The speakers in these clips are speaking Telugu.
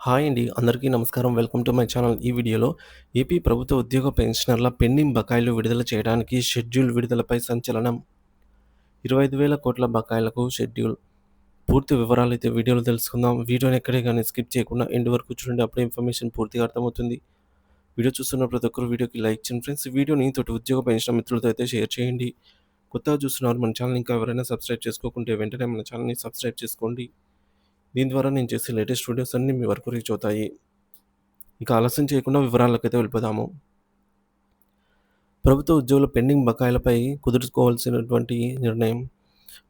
హాయ్ అండి. అందరికీ నమస్కారం. Welcome to my channel. ఈ వీడియోలో ఏపీ ప్రభుత్వ ఉద్యోగ పెన్షనర్ల పెండింగ్ బకాయిలు విడుదల చేయడానికి షెడ్యూల్ విడుదలపై సంచలనం. 25,000 కోట్ల బకాయిలకు షెడ్యూల్. పూర్తి వివరాలు అయితే వీడియోలో తెలుసుకుందాం. వీడియోని ఎక్కడే కానీ స్కిప్ చేయకుండా ఎండ్ వరకు చూడండి. అప్పుడే ఇన్ఫర్మేషన్ పూర్తిగా అర్థమవుతుంది. వీడియో చూస్తున్న ప్రతి ఒక్కరు వీడియోకి లైక్ చేయండి ఫ్రెండ్స్. వీడియోని తోటి ఉద్యోగ పెన్షన్ మిత్రులతో అయితే షేర్ చేయండి. కొత్తగా చూస్తున్నారు మన ఛానల్ ఇంకా ఎవరైనా సబ్స్క్రైబ్ చేసుకోకుంటే వెంటనే మన ఛానల్‌ని సబ్స్క్రైబ్ చేసుకోండి. దీని ద్వారా నేను చేసే లేటెస్ట్ వీడియోస్ అన్నీ మీ వరకు రీచ్ అవుతాయి. ఇక ఆలస్యం చేయకుండా వివరాలకైతే వెళ్ళిపోదాము. ప్రభుత్వ ఉద్యోగుల పెండింగ్ బకాయిలపై కుదుర్చుకోవాల్సినటువంటి నిర్ణయం.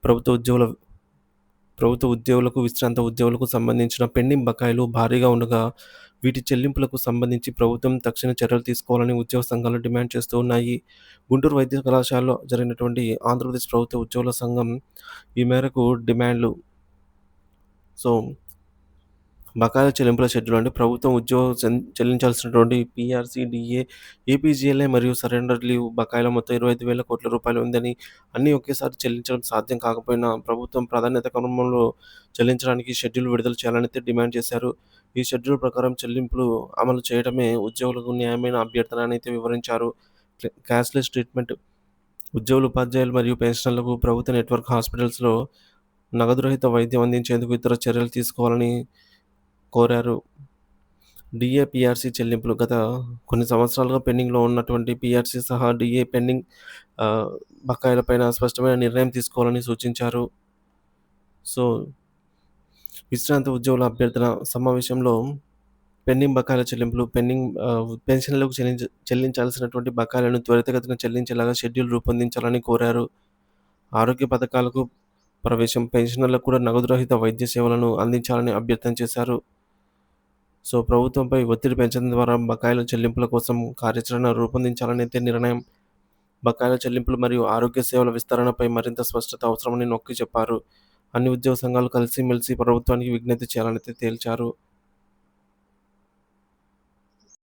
ప్రభుత్వ ఉద్యోగుల ప్రభుత్వ ఉద్యోగులకు, విశ్రాంత ఉద్యోగులకు సంబంధించిన పెండింగ్ బకాయిలు భారీగా ఉండగా, వీటి చెల్లింపులకు సంబంధించి ప్రభుత్వం తక్షణ చర్యలు తీసుకోవాలని ఉద్యోగ సంఘాలు డిమాండ్ చేస్తూ ఉన్నాయి. గుంటూరు వైద్య కళాశాలలో జరిగినటువంటి ఆంధ్రప్రదేశ్ ప్రభుత్వ ఉద్యోగుల సంఘం ఈ మేరకు డిమాండ్లు సో, బకాయిల చెల్లింపుల షెడ్యూల్ అంటే ప్రభుత్వం ఉద్యోగం చెల్లించాల్సినటువంటి పీఆర్సీ, డిఏ ఏపీజీఎల్ఐ మరియు సరెండర్ లీవ్ బకాయిల మొత్తం 25,000 కోట్ల రూపాయలు ఉందని, అన్నీ ఒకేసారి చెల్లించడం సాధ్యం కాకపోయినా ప్రభుత్వం ప్రాధాన్యత క్రమంలో చెల్లించడానికి షెడ్యూల్ విడుదల చేయాలనైతే డిమాండ్ చేశారు. ఈ షెడ్యూల్ ప్రకారం చెల్లింపులు అమలు చేయడమే ఉద్యోగులకు న్యాయమైన అభ్యర్థన అని అయితే వివరించారు. క్యాష్‌లెస్ ట్రీట్మెంట్ ఉద్యోగులు, ఉపాధ్యాయులు మరియు పెన్షనర్లకు ప్రభుత్వ నెట్వర్క్ హాస్పిటల్స్‌లో నగదు రహిత వైద్యం అందించేందుకు ఇతర చర్యలు తీసుకోవాలని కోరారు. డీఏ, చెల్లింపులు గత కొన్ని సంవత్సరాలుగా పెండింగ్‌లో ఉన్నటువంటి పిఆర్సీ సహా డీఏ పెండింగ్ బకాయిలపైన స్పష్టమైన నిర్ణయం తీసుకోవాలని సూచించారు. సో, విశ్రాంత ఉద్యోగుల అభ్యర్థన సమావేశంలో పెండింగ్ బకాయిల చెల్లింపులు పెండింగ్ పెన్షన్లకు చెల్లించ చెల్లించాల్సినటువంటి బకాయిలను త్వరితగతిన చెల్లించేలాగా షెడ్యూల్ రూపొందించాలని కోరారు. ఆరోగ్య పథకాలకు ప్రవేశం పెన్షనర్లకు కూడా నగదు రహిత వైద్య సేవలను అందించాలని అభ్యర్థన చేశారు. సో, ప్రభుత్వంపై ఒత్తిడి పెంచడం ద్వారా బకాయిల చెల్లింపుల కోసం కార్యాచరణ రూపొందించాలనైతే నిర్ణయం. బకాయిల చెల్లింపులు మరియు ఆరోగ్య సేవల విస్తరణపై మరింత స్పష్టత అవసరమని నొక్కి చెప్పారు. అన్ని ఉద్యోగ సంఘాలు కలిసిమెలిసి ప్రభుత్వానికి విజ్ఞప్తి చేయాలనైతే తేల్చారు.